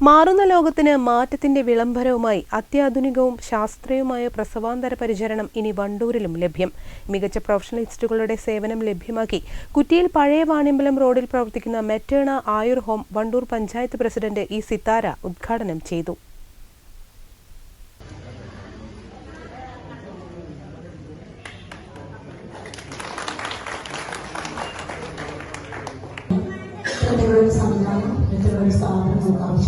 മാറുന്ന ലോകത്തിന് മാറ്റത്തിന്റെ വിളംബരവുമായി അത്യാധുനികവും ശാസ്ത്രീയവുമായ പ്രസവാന്തര പരിചരണം ഇനി വണ്ടൂരിലും ലഭ്യം. മികച്ച പ്രൊഫഷണലിസ്റ്റുകളുടെ സേവനം ലഭ്യമാക്കി കുറ്റിയിൽ പഴയ വാണിമ്പലം റോഡിൽ പ്രവർത്തിക്കുന്ന മെറ്റേണ ആയുർ home Wandoor panchayat president E Sithara ഉദ്ഘാടനം ചെയ്തു. സംവിധാനം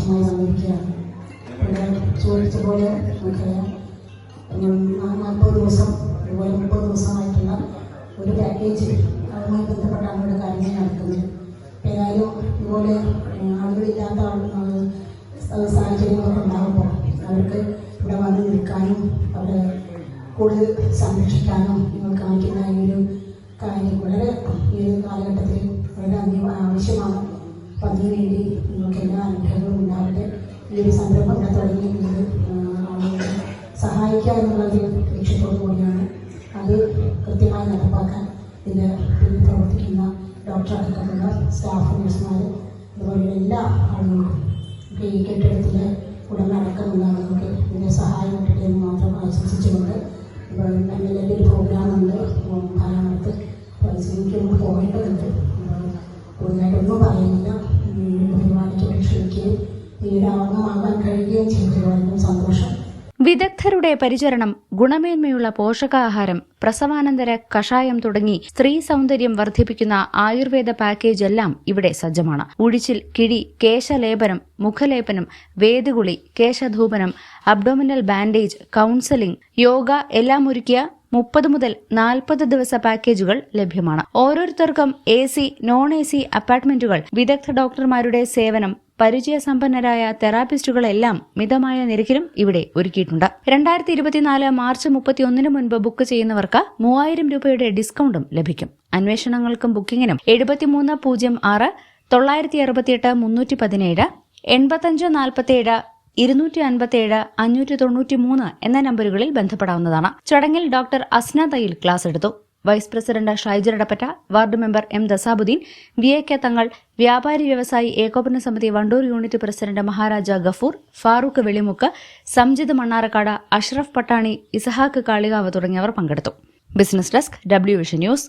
ആവശ്യമായി വന്നിരിക്കുകയാണ് ചോദിച്ച പോലെ നമുക്കറിയാം നാൽപ്പത് ദിവസം അതുപോലെ മുപ്പത് ദിവസമായിട്ടുള്ള ഒരു പാക്കേജ് അതുമായി ബന്ധപ്പെട്ടാണ് ഇവിടെ കാര്യങ്ങൾ നടക്കുന്നത് ഏതായാലും ഇതുപോലെ ആളുകളില്ലാത്ത സാഹചര്യങ്ങളൊക്കെ ഉണ്ടാകുമ്പോൾ അവർക്ക് ഇവിടെ വന്ന് നിൽക്കാനും അവരെ കൂടുതൽ സംരക്ഷിക്കാനും നിങ്ങൾ കാണിക്കുന്ന ഈ ഒരു കാര്യം വളരെ ഈ ഒരു കാലഘട്ടത്തിൽ വളരെ അധികം ആവശ്യമാണ്. അപ്പം നേടി നിങ്ങൾക്ക് എല്ലാ അനുഗ്രഹങ്ങളും ഉണ്ടാവട്ടെ. ഈ ഒരു സംരംഭം ഇവിടെ തുടങ്ങിയിരുന്നത് ആളുകളെ സഹായിക്കുക എന്നുള്ളത് ലക്ഷ്യത്തോടു കൂടിയാണ്. അത് കൃത്യമായി നടപ്പാക്കാൻ ഇതിന്റെ പിന്നിൽ പ്രവർത്തിക്കുന്ന ഡോക്ടർ അടക്കമുള്ള സ്റ്റാഫ് നഴ്സുമാർ അതുപോലെയുള്ള എല്ലാ ഒക്കെ ഈ കെട്ടിടത്തിലെ ഉടമ അടക്കമുള്ള ആളുകൾക്ക് ഇതിന്റെ സഹായം കിട്ടട്ടെ എന്ന് മാത്രം ആശംസിച്ചുകൊണ്ട് ഇപ്പോൾ ഞങ്ങളുടെ ഒരു പ്രോഗ്രാമുണ്ട് ധാരാളത്ത് പരിശ്രമിക്കുമ്പോൾ പോകേണ്ടതുണ്ട്. കൂടുതലായിട്ടൊന്നും പറയുന്നില്ല. സന്തോഷം. വിദഗ്ധരുടെ പരിചരണം ഗുണമേന്മയുള്ള പോഷകാഹാരം പ്രസവാനന്തര കഷായം തുടങ്ങി സ്ത്രീ സൗന്ദര്യം വർദ്ധിപ്പിക്കുന്ന ആയുർവേദ പാക്കേജ് എല്ലാം ഇവിടെ സജ്ജമാണ്. ഉഴിച്ചിൽ കിഴി കേശലേപനം മുഖലേപനം വേദഗുളി കേശധൂപനം അബ്ഡോമിനൽ ബാൻഡേജ് കൌൺസലിംഗ് യോഗ എല്ലാം ഒരുക്കിയ മുപ്പത് മുതൽ നാൽപ്പത് ദിവസ പാക്കേജുകൾ ലഭ്യമാണ്. ഓരോരുത്തർക്കും A C non A C അപ്പാർട്ട്മെന്റുകൾ വിദഗ്ധ ഡോക്ടർമാരുടെ സേവനം പരിചയസമ്പന്നരായ തെറാപ്പിസ്റ്റുകളെല്ലാം മിതമായ നിരക്കിലും ഇവിടെ ഒരുക്കിയിട്ടുണ്ട്. രണ്ടായിരത്തി ഇരുപത്തിനാല് മാർച്ച് മുപ്പത്തിയൊന്നിന് മുൻപ് ബുക്ക് ചെയ്യുന്നവർക്ക് മൂവായിരം രൂപയുടെ ഡിസ്കൗണ്ടും ലഭിക്കും. അന്വേഷണങ്ങൾക്കും ബുക്കിംഗിനും എഴുപത്തിമൂന്ന് പൂജ്യം ആറ് തൊള്ളായിരത്തി അറുപത്തിയെട്ട് മുന്നൂറ്റി പതിനേഴ് എൺപത്തഞ്ച് നാൽപ്പത്തിയേഴ് ഇരുന്നൂറ്റി അൻപത്തിയേഴ് അഞ്ഞൂറ്റി തൊണ്ണൂറ്റി മൂന്ന് എന്ന നമ്പറുകളിൽ ബന്ധപ്പെടാവുന്നതാണ്. ചടങ്ങിൽ ഡോക്ടർ അസ്ന തയ്യിൽ ക്ലാസ് എടുത്തു. Vice president Shaijar Edappatta ward member M Dasabuddin V A K Thangal വ്യാപാരി വ്യവസായി ഏകോപന സമിതി വണ്ടൂർ യൂണിറ്റ് പ്രസിഡന്റ് മഹാരാജ ഗഫൂർ ഫാറൂഖ് വെളിമുക്ക് സംജിത് മണ്ണാറക്കാട് അഷ്റഫ് പട്ടാണി ഇസഹാക്ക് കാളികാവ് തുടങ്ങിയവർ പങ്കെടുത്തു. Business desk W vision news.